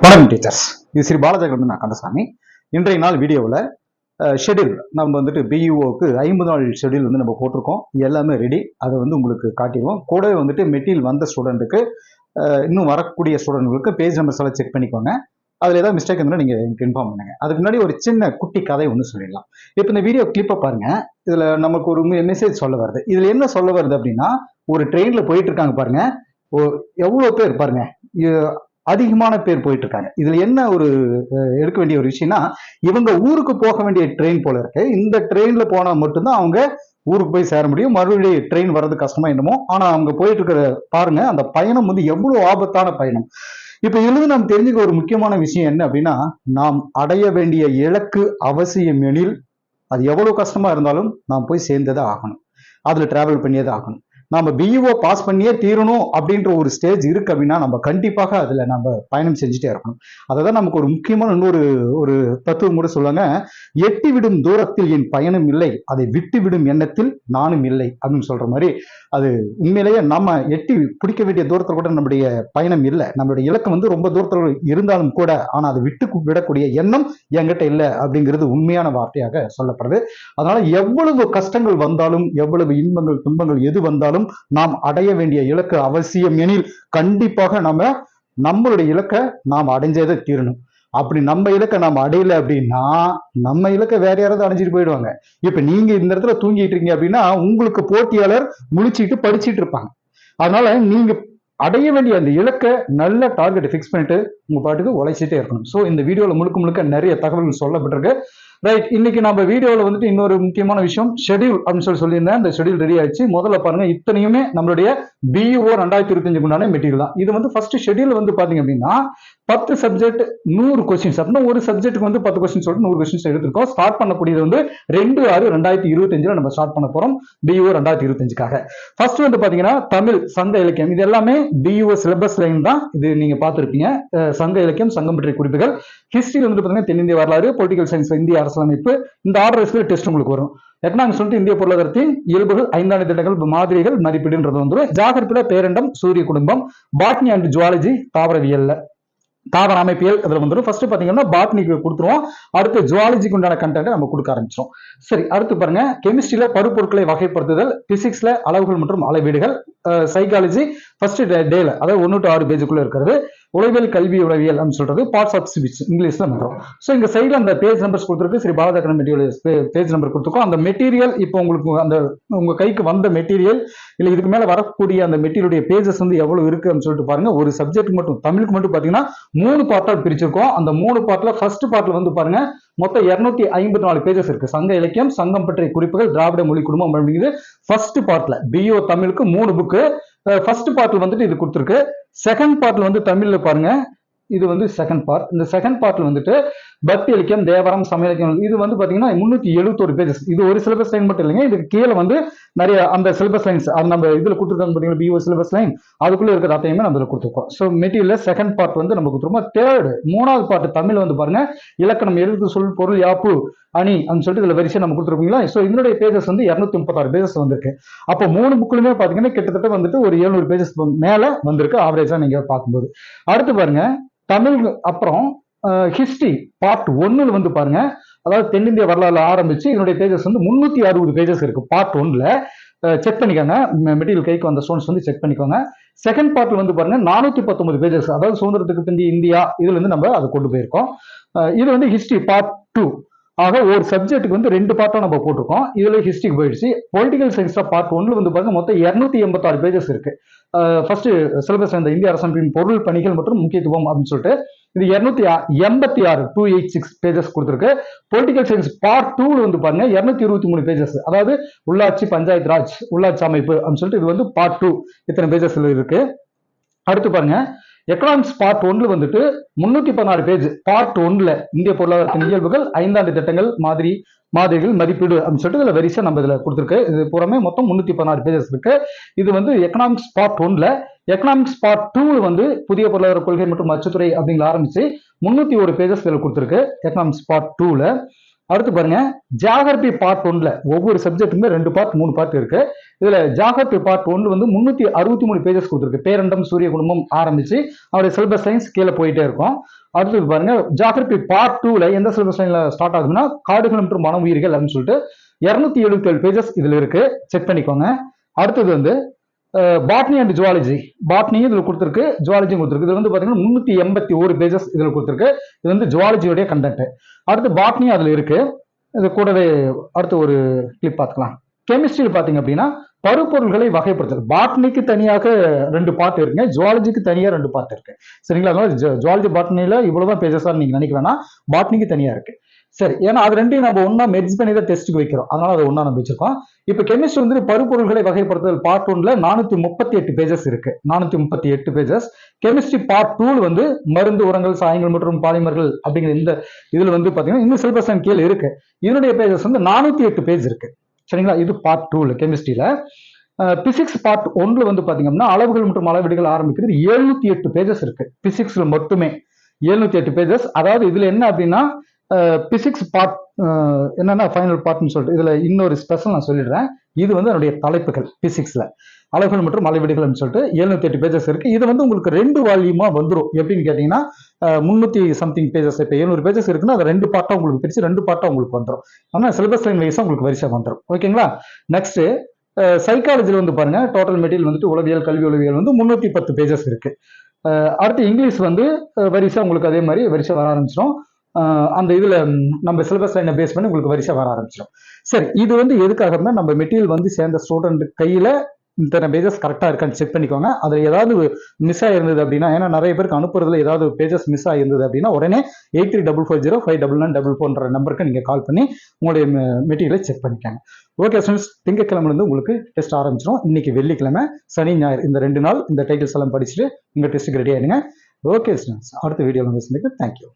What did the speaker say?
வணக்கம் டீச்சர்ஸ் இது ஸ்ரீ பாலஜகிரந்தன் நான் கந்தசாமி. இன்றைய நாள் வீடியோவில் ஷெடியூல் நம்ம வந்துட்டு பிஇஓக்கு ஐம்பது நாள் ஷெடியூல் வந்து நம்ம போட்டிருக்கோம். எல்லாமே ரெடி அதை வந்து உங்களுக்கு காட்டிடுவோம். கூடவே வந்துட்டு மெட்டீரியல் வந்த ஸ்டூடெண்ட்டுக்கு இன்னும் வரக்கூடிய ஸ்டூடெண்ட்களுக்கு பேஜ் நம்பர்ஸ் எல்லாம் செக் பண்ணிக்கோங்க. அதில் ஏதாவது மிஸ்டேக் இருந்தால் நீங்கள் எனக்கு இன்ஃபார்ம் பண்ணுங்க. அதுக்கு முன்னாடி ஒரு சின்ன குட்டி கதை ஒன்று சொல்லிடலாம். இப்போ இந்த வீடியோ கிளிப்பை பாருங்க. இதில் நமக்கு ஒரு மெசேஜ் சொல்ல வருது. இதில் என்ன சொல்ல வருது அப்படின்னா ஒரு ட்ரெயினில் போயிட்டு இருக்காங்க பாருங்க. ஓ- எவ்வளோ பேர் பாருங்க. அதிகமான பேர் போயிட்டு இருக்காங்க இதுல என்ன ஒரு எடுக்க வேண்டிய ஒரு விஷயம்னா இவங்க ஊருக்கு போக வேண்டிய ட்ரெயின் போல இருக்கு. இந்த ட்ரெயின்ல போனா மட்டும்தான் அவங்க ஊருக்கு போய் சேர முடியும். மறுபடியும் ட்ரெயின் வர்றது கஷ்டமா என்னமோ. ஆனா அவங்க போயிட்டு இருக்கிற பாருங்க அந்த பயணம் வந்து எவ்வளவு ஆபத்தான பயணம். இப்ப இதுல இருந்து நாம் தெரிஞ்சுக்க ஒரு முக்கியமான விஷயம் என்ன அப்படின்னா நாம் அடைய வேண்டிய இலக்கு அவசியம் எனில் அது எவ்வளவு கஷ்டமா இருந்தாலும் நாம் போய் சேர்ந்ததே ஆகணும். அதுல டிராவல் பண்ணியதே ஆகணும். நம்ம பிஇஓ பாஸ் பண்ணியே தீரணும் அப்படின்ற ஒரு ஸ்டேஜ் இருக்கு அப்படின்னா நம்ம கண்டிப்பாக அதில் நம்ம பயணம் செஞ்சுட்டே இருக்கணும். அதை தான் நமக்கு ஒரு முக்கியமான இன்னொரு ஒரு தத்துவம் கூட சொல்லுவாங்க எட்டி விடும் தூரத்தில் என் பயணம் இல்லை அதை விட்டு விடும் எண்ணத்தில் நானும் இல்லை அப்படின்னு சொல்ற மாதிரி. அது உண்மையிலேயே நம்ம எட்டி பிடிக்க வேண்டிய தூரத்தில் கூட நம்முடைய பயணம் இல்லை. நம்மளுடைய இலக்கு வந்து ரொம்ப தூரத்தில் இருந்தாலும் கூட ஆனால் அதை விட்டு விடக்கூடிய எண்ணம் என்கிட்ட இல்லை அப்படிங்கிறது உண்மையான வார்த்தையாக சொல்லப்படுது. அதனால எவ்வளவு கஷ்டங்கள் வந்தாலும் எவ்வளவு இன்பங்கள் துன்பங்கள் எது வந்தாலும் நாம் அடைய வேண்டிய இலக்கு அவசியம் எனில் கண்டிப்பாக நம்ம நம்மளுடைய இலக்கை நாம் அடைஞ்சதை தீரணும். அப்படி நம்ம இலக்கை நாம் அடையல அப்படின்னா நம்ம இலக்கை வேற யாராவது அடைஞ்சிட்டு போயிடுவாங்க. இப்ப நீங்க இந்த இடத்துல தூங்கிட்டு இருக்கீங்க அப்படின்னா உங்களுக்கு போட்டியாளர் முழிச்சிட்டு படிச்சிட்டு இருப்பாங்க. அதனால நீங்க அடைய வேண்டிய அந்த இலக்கை நல்ல டார்கெட் ஃபிக்ஸ் பண்ணிட்டு உங்க பாட்டுக்கு உழைச்சிட்டே இருக்கணும். ஸோ இந்த வீடியோல முழுக்க முழுக்க நிறைய தகவல்கள் சொல்லப்பட்டிருக்கு. ரைட் இன்னைக்கு நம்ம வீடியோவில் வந்துட்டு இன்னொரு முக்கியமான விஷயம் ஷெட்யூல் அப்படின்னு சொல்லி சொல்லியிருந்தேன். அந்த ஷெடியூல் ரெடி ஆயிடுச்சு. முதல்ல பாருங்க இத்தனையுமே நம்மளுடைய பிஇஓ ரெண்டாயிரத்தி இருபத்தஞ்சுக்கு உண்டான மெட்டீரியல் தான். இது வந்து ஃபர்ஸ்ட் ஷெட்யூல் வந்து பாத்தீங்க அப்படின்னா பத்து சப்ஜெக்ட் நூறு கொஸ்டின்ஸ் அப்படின்னா ஒரு சப்ஜெக்ட்டுக்கு வந்து பத்து கொஸ்டின் சொல்லிட்டு நூறு கொஸ்டின்ஸ் எடுத்திருக்கோம். ஸ்டார்ட் பண்ணக்கூடியது வந்து ரெண்டு ஆறு ரெண்டாயிரத்தி இருபத்தஞ்சில் நம்ம ஸ்டார்ட் பண்ண போறோம். பிஇஓ ரெண்டாயிரத்தி இருபத்தஞ்சுக்காக. ஃபர்ஸ்ட் வந்து பாத்தீங்கன்னா தமிழ் சங்க இலக்கியம். இது எல்லாமே பிஇஓ சிலபஸ் லைன் தான். இது நீங்க பார்த்துருப்பீங்க. சங்க இலக்கியம் சங்கம் பற்றிய குறிப்புகள். ஹிஸ்டரி வந்து பார்த்தீங்கன்னா தென்னிந்திய வரலாறு பொலிட்டிக்கல் சயின்ஸ் இந்திய அரசியலமைப்பு. இந்த ஆர்டர் டெஸ்ட் உங்களுக்கு வரும். எக்கனாமிக்ஸ் சொல்லிட்டு இந்திய பொருளாதாரத்தின் இயல்புகள் ஐந்தாண்டு திட்டங்கள் மாதிரிகள் மதிப்பீடுன்றது வந்துடும் ஜாகிரபில பேரண்டம் சூரிய குடும்பம் பாட்னி அண்ட் ஜுவாலஜி தாவரவியல்ல. தாவர அமைப்பியல் இதில் வந்துடும் ஃபர்ஸ்ட் பாத்தீங்கன்னா பாட்னிக்கு கொடுத்துருவோம். அடுத்து ஜுவாலஜிக்கு உண்டான கண்டென்ட் நம்ம கொடுக்க ஆரம்பிச்சிடும் சரி அடுத்து பாருங்க. கெமிஸ்ட்ரியில பருப்பொருட்களை வகைப்படுத்துதல் பிசிக்ஸ்ல அளவுகள் மற்றும் அளவீடுகள் சைக்காலஜி ஃபர்ஸ்ட் டேல அதாவது ஒன்று டு ஆறு பேஜுக்குள்ள இருக்கிறது. உளவியல் கல்வி உளவியல் அப்படின்னு சொல்றது பார்ட்ஸ் ஆஃப் ஸ்பீச் இங்கிலீஷ்ல வந்துடும் ஸோ இங்க சைடில் அந்த பேஜ் நம்பர்ஸ் கொடுத்துருக்கு. சரி பாலதக்கன மெட்டீரியல் பேஜ் நம்பர் கொடுத்துருக்கோம். அந்த மெட்டீரியல் இப்போ உங்களுக்கு அந்த உங்க கைக்கு வந்த மெட்டீரியல் இல்லை இதுக்கு மேல வரக்கூடிய அந்த மெட்டீரியலுடைய பேஜஸ் வந்து எவ்வளவு இருக்கு அப்படின்னு சொல்லிட்டு பாருங்க. ஒரு சப்ஜெக்ட் மட்டும் தமிழுக்கு மட்டும் பாத்தீங்கன்னா மூணு பார்ட்டா பிரிச்சிருக்கோம். அந்த மூணு பார்ட்ல ஃபர்ஸ்ட் பார்ட்ல வந்து பாருங்க மொத்தம் இருநூத்தி ஐம்பத்தி நாலு பேஜஸ் இருக்கு. சங்க இலக்கியம் சங்கம் பற்றிய குறிப்புகள் திராவிட மொழி குடும்பம் அப்படிங்கிறது ஃபர்ஸ்ட் பார்ட்ல பிஓ தமிழுக்கு மூணு புக்கு ஃபர்ஸ்ட் பார்ட்ல வந்துட்டு இது கொடுத்துருக்கு. செகண்ட் பார்ட்ல வந்து தமிழ்ல பாருங்க. இது வந்து செகண்ட் பார்ட் இந்த செகண்ட் பார்ட்ல வந்துட்டு பக்தி இலக்கியம் தேவரம் சமய இலக்கியம் இது வந்து பாத்தீங்கன்னா முன்னூத்தி எழுபத்தோரு பேஜஸ் இது ஒரு சிலபஸ் லைன் மட்டும் இல்லைங்க. இதுக்கு கீழே வந்து நிறைய அந்த சிலபஸ் லைன்ஸ் அது நம்ம இதுல கொடுத்துருக்காங்க பாத்தீங்கன்னா பிஓ சிலபஸ் லைன் அதுக்குள்ள இருக்கிற அத்தையுமே நம்ம கொடுத்துருக்கோம். ஸோ மெட்டீரியல் செகண்ட் பார்ட் வந்து நம்ம கொடுத்துருமா தேர்டு மூணாவது பார்ட் தமிழ் வந்து பாருங்க இலக்கணம் எழுத்து சொல் பொருள் யாப்பு அணி அப்படின்னு சொல்லிட்டு இதுல வரிசை நம்ம கொடுத்துருப்பீங்களா? ஸோ இதனுடைய பேஜஸ் வந்து இரநூத்தி முப்பத்தாறு பேஜஸ் வந்திருக்கு. அப்போ மூணு புக்லுமே பாத்தீங்கன்னா கிட்டத்தட்ட வந்துட்டு ஒரு எழுநூறு பேஜஸ் மேல வந்திருக்கு ஆவரேஜா நீங்க பார்க்கும்போது. அடுத்து பாருங்க தமிழ் அப்புறம் ஹிஸ்டரி பார்ட் ஒன்னுல வந்து பாருங்க. அதாவது தென்னிந்திய வரலாறு ஆரம்பிச்சு இதனுடைய பேஜஸ் வந்து முன்னூத்தி அறுபது பேஜஸ் இருக்கு. பார்ட் ஒன்ல செக் பண்ணிக்கோங்க. மெட்டீரியல் கைக்கு வந்த ஸ்டோன்ஸ் வந்து செக் பண்ணிக்கோங்க. செகண்ட் பார்ட்ல வந்து பாருங்க நானூத்தி பத்தொன்பது பேஜஸ் அதாவது சுதந்திரத்துக்கு பிந்தி இந்தியா இதுல இருந்து நம்ம அதை கொண்டு போயிருக்கோம். இது வந்து ஹிஸ்டரி பார்ட் டூ ஆக ஒரு சப்ஜெக்ட்டுக்கு வந்து ரெண்டு பார்ட்டா நம்ம போட்டிருக்கோம். இதுல ஹிஸ்டரி போயிடுச்சு. பொலிட்டிக்கல் சயின்ஸ்ல பார்ட் ஒன்ல வந்து பாருங்க மொத்தம் இரநூத்தி எண்பத்தாறு பேஜஸ் இருக்கு. ஃபர்ஸ்ட் சிலபஸ் இந்த இந்திய அரசமைப்பின் பொருள் பணிகள் மற்றும் முக்கியத்துவம் அப்படின்னு சொல்லிட்டு இது இருநூத்தி எண்பத்தி ஆறு டூ எயிட் சிக்ஸ் பேஜஸ் கொடுத்துருக்கு பொலிட்டிக்கல் சயின்ஸ் பார்ட் டூல வந்து பாருங்க இருநூத்தி இருபத்தி மூணு பேஜஸ் அதாவது உள்ளாட்சி பஞ்சாயத்து ராஜ் உள்ளாட்சி அமைப்பு அப்படின்னு சொல்லிட்டு இது வந்து பார்ட் டூ இத்தனை பேஜஸ்ல இருக்கு. அடுத்து பாருங்க எக்கனாமிக்ஸ் பார்ட் ஒன்ல வந்துட்டு முன்னூத்தி பதினாறு பேஜ் பார்ட் ஒன்ல இந்திய பொருளாதாரத்தின் இயல்புகள் ஐந்தாண்டு திட்டங்கள் மாதிரி மாதிரிகள் மதிப்பீடு அப்படின்னு சொல்லிட்டு இதுல வரிசை நம்ம இதுல கொடுத்துருக்கு. இது பூராமே மொத்தம் முன்னூத்தி பதினாறு பேஜஸ் இருக்கு. இது வந்து எக்கனாமிக்ஸ் பார்ட் ஒன்ல எக்கனாமிக்ஸ் பார்ட் டூல வந்து புதிய பொருளாதார கொள்கை மற்றும் அச்சுத்துறை அப்படிங்கிற ஆரம்பிச்சு முன்னூத்தி ஒரு பேஜஸ் இதுல கொடுத்துருக்கு. எக்கனாமிக்ஸ் பார்ட் டூல அடுத்து பாருங்க ஜாகிரபி பார்ட் ஒன்ல ஒவ்வொரு சப்ஜெக்ட்டுமே ரெண்டு பார்ட் மூணு பார்ட் இருக்கு. இதுல ஜாகிரபி பார்ட் ஒன்று வந்து முன்னூத்தி அறுபத்தி மூணு பேஜஸ் கொடுத்துருக்கு. பேரண்டம் சூரிய குடும்பம் ஆரம்பிச்சு அவருடைய சிலபஸ் சயின்ஸ் கீழே போயிட்டே இருக்கும். அடுத்தது பாருங்க ஜாகிரபி பார்ட் டூல எந்த சிலபஸ் லைன்ல ஸ்டார்ட் ஆகுதுன்னா காடுகள் மற்றும் மன உயிர்கள் அப்படின்னு சொல்லிட்டு இருநூத்தி எழுபத்தி ஏழு பேஜஸ் இதுல இருக்கு. செக் பண்ணிக்கோங்க. அடுத்தது வந்து பாட்னி அண்ட் ஜுவாலஜி பாட்னியும் இதில் கொடுத்துருக்கு ஜுவாலஜியும் கொடுத்துருக்கு. இது வந்து பார்த்தீங்கன்னா முந்நூற்றி எண்பத்தி ஒரு பேஜஸ் இதில் கொடுத்துருக்கு. இது வந்து ஜுவாலஜியோடைய கண்டென்ட் அடுத்து பாட்னியும் அதில் இருக்குது இது கூடவே அடுத்து ஒரு கிளிப் பார்த்துக்கலாம். கெமிஸ்ட்ரியில் பார்த்தீங்க அப்படின்னா பருப்பொருள்களை வகைப்படுத்தல் பாட்னிக்கு தனியாக ரெண்டு பாட்டு இருக்குங்க. ஜுவாலஜிக்கு தனியாக ரெண்டு பாட்டு இருக்கு. சரிங்களா? அதனால ஜுவாலஜி பாட்னியில் இவ்வளவுதான் பேஜஸாக நீங்கள் நினைக்க வேணாம் பாட்னிக்கு தனியாக இருக்குது சரி ஏன்னா அது ரெண்டையும் நம்ம ஒன்றா மெர்ஜ் பண்ணி தான் டெஸ்ட்டுக்கு வைக்கிறோம். அதனால அதை ஒன்றா நம்ம வச்சிருக்கோம். இப்போ கெமிஸ்ட்ரி வந்து பருப்பொருள்களை வகைப்படுத்துதல் பார்ட் ஒன்ல நானூத்தி முப்பத்தி எட்டு பேஜஸ் இருக்கு. நானூத்தி முப்பத்தி எட்டு பேஜஸ் கெமிஸ்ட்ரி பார்ட் டூல் வந்து மருந்து உரங்கள் சாயங்கள் மற்றும் பாலிமர்கள் அப்படிங்கிற இந்த இதுல வந்து பாத்தீங்கன்னா இன்னும் சிலபஸ் கீழே இருக்கு. இதனுடைய பேஜஸ் வந்து நானூத்தி எட்டு பேஜ் இருக்கு. சரிங்களா? இது பார்ட் டூல் கெமிஸ்ட்ரியில பிசிக்ஸ் பார்ட் ஒன்ல வந்து பாத்தீங்கன்னா அளவுகள் மற்றும் அளவீடுகள் ஆரம்பிக்கிறது எழுநூத்தி எட்டு பேஜஸ் இருக்கு. பிசிக்ஸ்ல மட்டுமே எழுநூத்தி எட்டு பேஜஸ் அதாவது இதுல என்ன அப்படின்னா பிசிக்ஸ் பார்ட் என்னன்னா ஃபைனல் பார்ட்னு சொல்லிட்டு இதுல இன்னொரு ஸ்பெஷல் நான் சொல்லிடுறேன். இது வந்து என்னுடைய தலைப்புகள் பிசிக்ஸ்ல அளவுகள் மற்றும் அளவீடுகள்னு சொல்லிட்டு எழுநூத்தி எட்டு பேஜஸ் இருக்கு. இது வந்து உங்களுக்கு ரெண்டு வால்யூமா வந்துடும் எப்படின்னு கேட்டீங்கன்னா முன்னூத்தி சம்திங் பேஜஸ் இப்போ எழுநூறு பேஜஸ் இருக்குன்னா அது ரெண்டு பார்ட்டா உங்களுக்கு பிரிச்சு ரெண்டு பார்ட்டா உங்களுக்கு வந்துடும் ஆனால் சிலபஸ் லைன் வைஸா உங்களுக்கு வரிசை வந்துடும் ஓகேங்களா நெக்ஸ்ட் சைக்காலஜியில் வந்து பாருங்க. டோட்டல் மெட்டீரியல் வந்துட்டு உளவியல் கல்வி உளவியல் வந்து முன்னூத்தி பத்து பேஜஸ் இருக்கு. அடுத்து இங்கிலீஷ் வந்து வரிசை உங்களுக்கு அதே மாதிரி வரிசை வர ஆரம்பிச்சிடும் அந்த இதில் நம்ம சிலபஸ் லைனை பேஸ் பண்ணி உங்களுக்கு வரிசை வர ஆரம்பிச்சிடும். சரி இது வந்து எதுக்காகனா நம்ம மெட்டீரியல் வந்து சேர்ந்த ஸ்டூடெண்ட் கையில் இத்தனை பேஜஸ் கரெக்டாக இருக்கான்னு செக் பண்ணிக்கோங்க. அதில் ஏதாவது மிஸ் ஆகிருந்தது அப்படின்னா ஏன்னா நிறைய பேருக்கு அனுப்புறதுல ஏதாவது பேஜஸ் மிஸ் ஆகிருந்தது அப்படின்னா உடனே eight three double four zero five double nine double ஃபோன்ற நம்பருக்கு நீங்கள் கால் பண்ணி உங்களுடைய மெட்டீரியலை செக் பண்ணிக்கோங்க. ஓகே ஸ்டூடெண்ட்ஸ் திங்கக்கிழமைலேருந்து உங்களுக்கு டெஸ்ட் ஆரம்பிச்சிடும் இன்னைக்கு வெள்ளிக்கிழமை சனி ஞாயிறு இந்த ரெண்டு நாள் இந்த டைட்டில்ஸ் எல்லாம் படிச்சுட்டு உங்கள் டெஸ்ட்டுக்கு ரெடி ஆயிடுங்க. ஓகே ஸ்டூடெண்ட்ஸ் அடுத்த வீடியோவில் பேசுறதுக்கு தேங்க்யூ